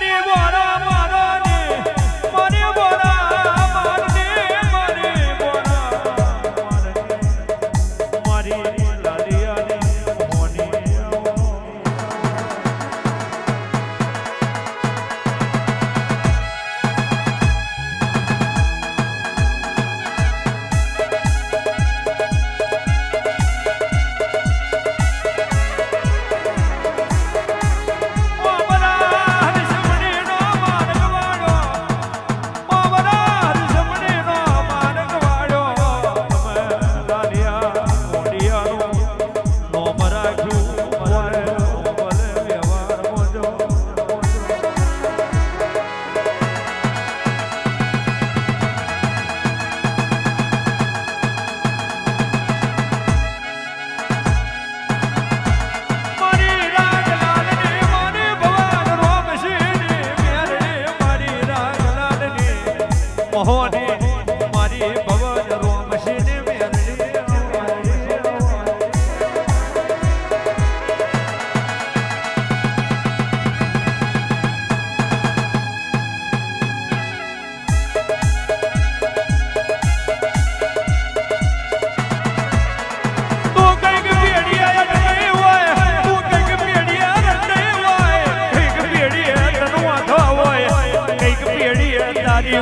મારી મોરા my horn.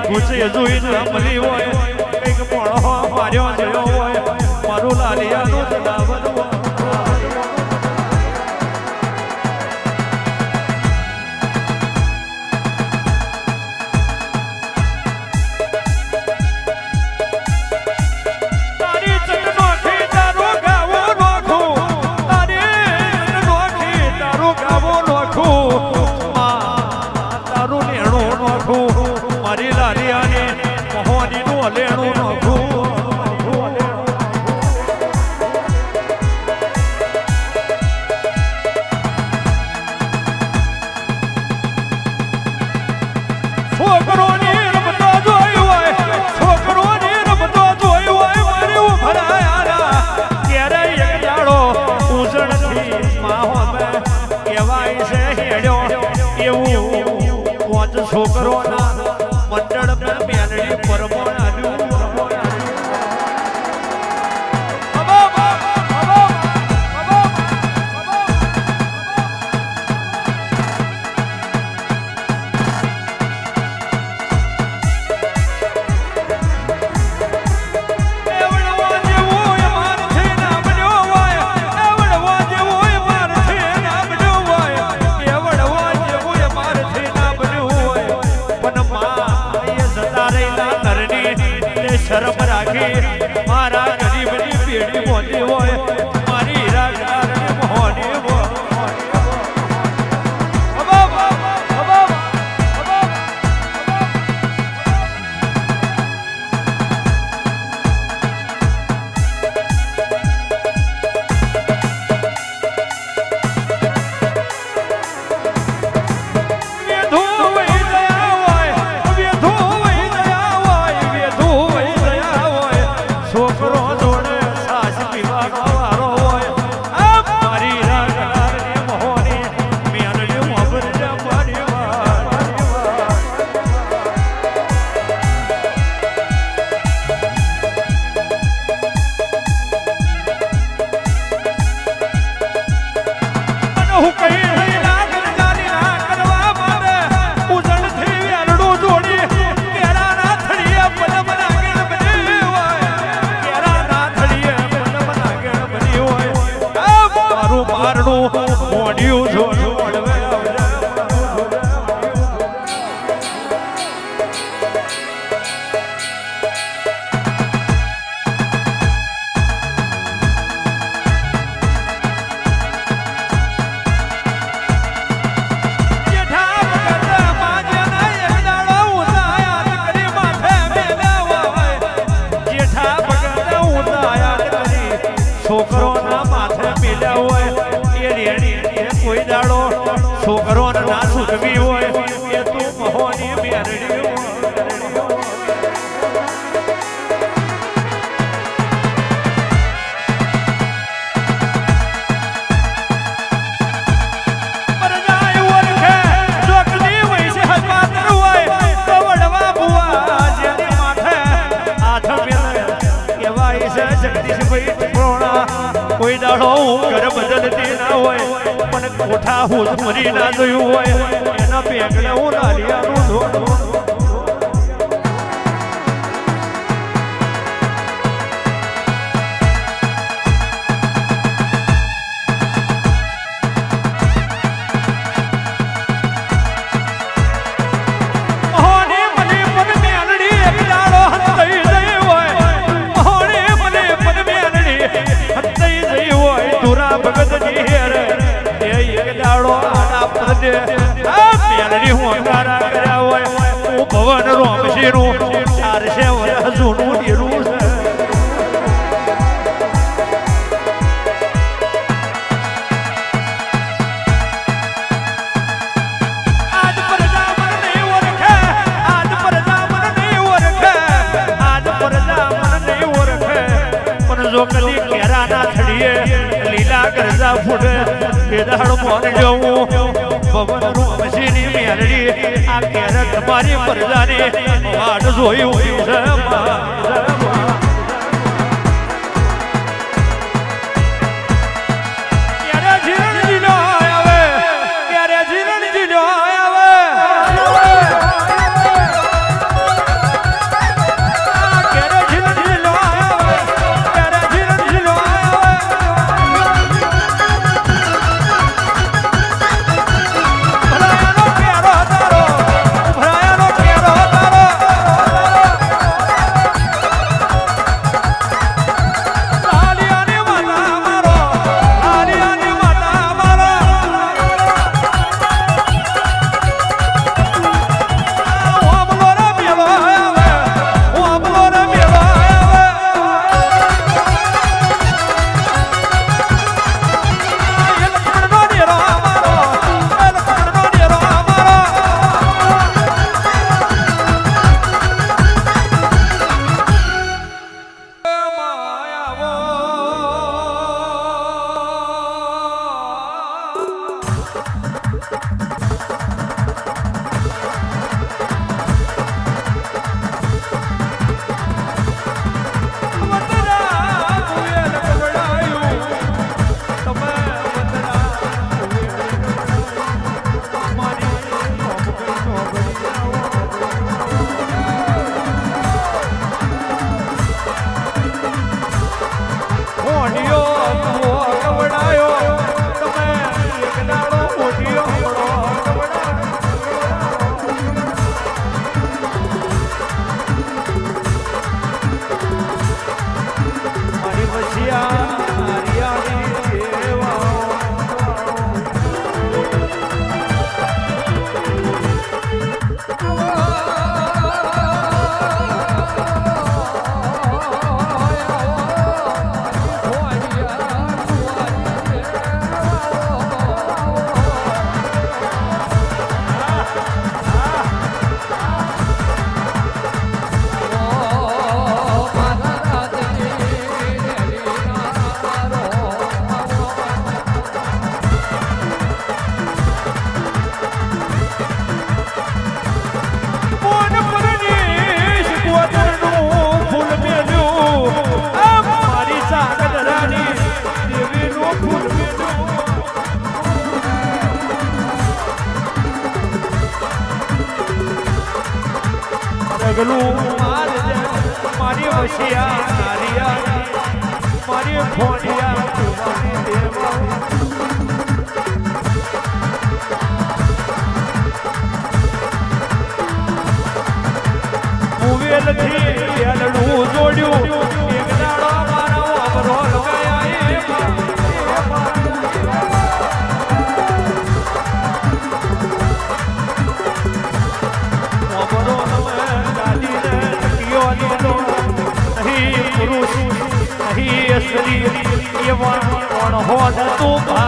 不是也入狱了吗？不例外。છોકરો ના રાખી મારા ગરીબની પેઢી મોટી હોય. કોઈ દાડો છોકરો ના સુધવી હોય હુજમરી ના જોયું હોય એના પેગડે હું લાલિયાનું ધોધું ડેરું ચારશે છે જૂનું ડેરું જો કદી કેરાના થડીએ લીલા ગરજા ફૂટે બેદાડ મોન જવું. ભવન રોમશીની મેરડી આ કેરત મારી પરજાને વાડ જોયું છે. પગલું. મારી હોશિયારિયા મારી ખોડિયા મુવેલથી એલડું જોડ્યું. roda do bar.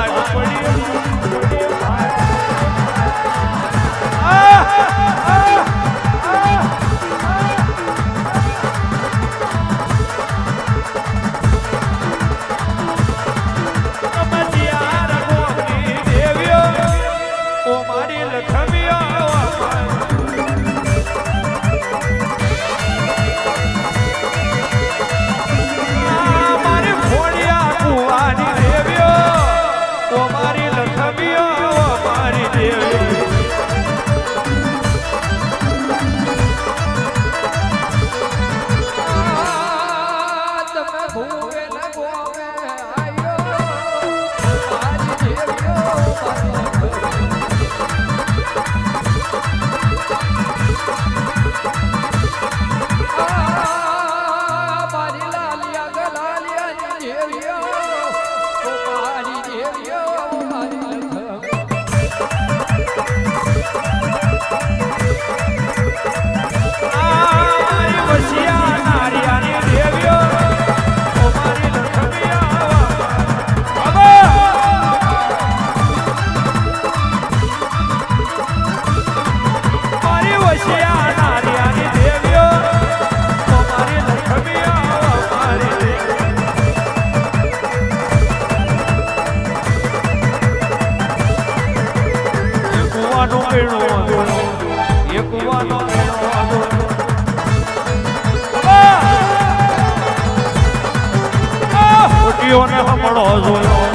મોઢિયોને સાંભળો જોયો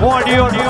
મોઢિયો